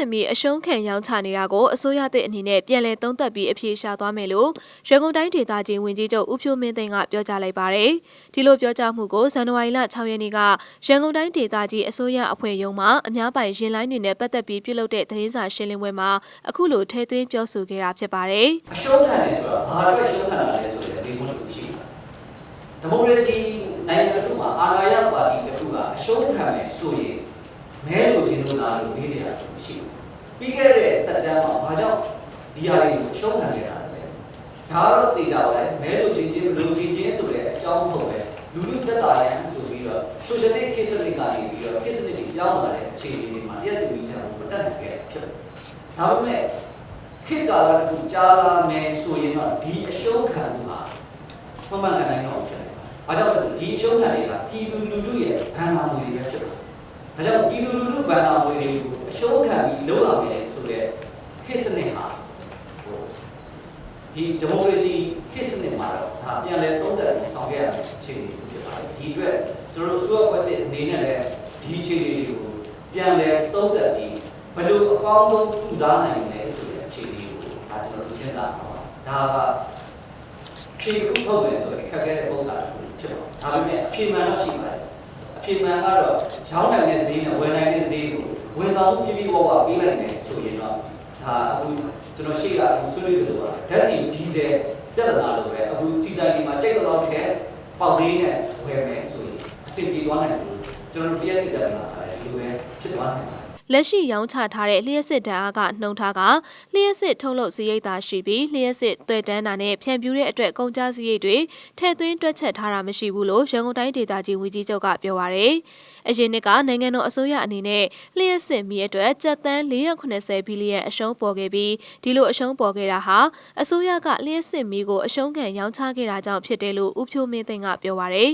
စ်မီအရှုံးခံရောင်းချနေတာကိုအစိုးရသစ်အနေနဲ့ပြန်လည်သုံးသပ်ပြီးအပြေရှာသွားမယ်လို့ရန်ကုန်တိုင်းဒေသကြီးဝန်ကြီးချုပ်ဦးဖြိုးမင်းသိန်းကပြောကြားလိုက်ပါတယ်။ဒီလိုပြောကြားမှုကိုဇန်နဝါရီလ6ရက်နေ့ကရန်ကုန်တိုင်းဒေသကြီးအစိုးရအဖွဲ့ရုံးမှအများပိုင်ရင်လိုင်းတွေနဲ့ပတ်သက်ပြီးပြုလုပ်တဲ့သတင်းစာရှင်းလင်းပွဲမှာအခုလိုထည့်သွင်းပြောဆိုခဲ့တာဖြစ်ပါတယ်။အရှုံးခံတယ်ဆိုတာဘာအတွက်ရှုံးခံတာလဲဆိုတဲ့ဒီကုန်းတစ်ခုရှိတာဒီမိုကရေစီနိုင်ငံတစ်ခုမှာအာဏာရပါတီတစ်ခုကအရှုံးခံမယ်ဆိုရင် မဲလိုချင်လို့လားလို့လေးစရာရှိတယ်ပြီးခဲ့တဲ့တက်တန်းမှာဘာကြောင့်ဒီဟာတွေကိုရှုံးခံနေတာလဲဒါကတော့သိကြပါတယ်မဲလိုချင်ချင်းလိုချင်ချင်းဆိုတဲ့အကြောင်းမဟုတ်ပဲလူလူတက်တာရန်ဆိုပြီးတော့ socialist ခေတ်စနစ်ကနေပြီးတော့ခေတ်စနစ်တွေပြောင်းလာတဲ့အခြေအနေတွေမှာရက်စမီနဲ့မတက်နိုင်ခဲ့ဖြစ်တယ်ဒါပေမဲ့ခေတ်ကာလတစ်ခုကြာလာမယ်ဆိုရင်တော့ဒီအရှုံးခံမှုဟာမှန်မှန်ကန်ကန်တော့ဖြစ်တယ်။ဘာကြောင့်လဲဆိုဒီအရှုံးခံတွေကပြည်သူလူထုရဲ့ဘဏ္ဍာငွေတွေပဲဖြစ်တယ်။ ဒါကြောင့်ပြည်သူလူထုဘဏ္ဍာငွေတွေကိုအရှုံးခံပြီးလုံးလာမယ်ဆိုတဲ့ခေတ်စနစ်ဟာဟိုဒီဒီမိုကရေစီခေတ်စနစ်မှာတော့ဒါပြန်လဲသုံးသပ်ပြီးဆောင်ရွက်ရတဲ့အခြေအနေတွေဖြစ်ပါတယ်။ဒီအတွက်ကျွန်တော်တို့အစိုးရဖွဲ့တဲ့အနေနဲ့လည်းဒီအခြေအနေတွေကိုပြန်လဲသုံးသပ်ပြီးဘယ်လိုအကောင်းဆုံးကုစားနိုင်လဲဆိုတဲ့အခြေအနေကိုဒါကျွန်တော်တို့စဉ်းစားပါဒါကဖြေခုထုတ်မယ်ဆိုရင်ခက်ခဲတဲ့ပုံစံတစ်ခုဖြစ်ပါဒါပေမဲ့အဖြေမှန်တော့ရှိပါတယ်အဖြေမှန်ကတော့ရောင်းနိုင်တဲ့ဈေးနဲ့ဝယ်နိုင်တဲ့ဈေးကိုဝန် ဆောင်မှုပြပြဝဝပေးလိုက်မယ်ဆိုရင်တော့ဒါအခုကျွန်တော်ရှေ့ကအခုဆွေးနွေးသလိုပါဓာတ်ဆီဒီဇယ်ပြဿနာလိုပဲအခုစီဆိုင်ဒီမှာကြိတ်တော့ခဲပေါက်ဈေးနဲ့ဝယ်မယ်ဆိုရင်အဆင်ပြေသွားနိုင်တယ်လို့ကျွန်တော်တို့ပြည့်စစ်တယ်မှာဒီလိုပဲဖြစ်သွားနိုင်ပါတယ် လက်ရှိရောင်းချထားတဲ့လျှက်စစ်ဓာတ်အားကနှုံထားကလျှက်စစ်ထုတ်လုပ်စရိတ်သာရှိပြီးလျှက်စစ်တွေ့တန်းတာနဲ့ဖြန့်ဖြူးတဲ့အတွက်ကုန်ကျစရိတ်တွေထည့်သွင်းတွက်ချက်ထားတာမရှိဘူးလို့ရန်ကုန်တိုင်းဒေသကြီးဝန်ကြီးချုပ်ကပြောပါရယ်အရင်နှစ်ကနိုင်ငံတော်အစိုးရအနေနဲ့လျှက်စစ်မီအတွက်ကျပ်သန်း480ဘီလီယံအရှုံးပေါ်ခဲ့ပြီးဒီလိုအရှုံးပေါ်ခဲ့တာဟာအစိုးရကလျှက်စစ်မီကိုအရှုံးခံရောင်းချခဲ့တာကြောင့်ဖြစ်တယ်လို့ဦးဖြိုးမင်းသိန်းကပြောပါရယ်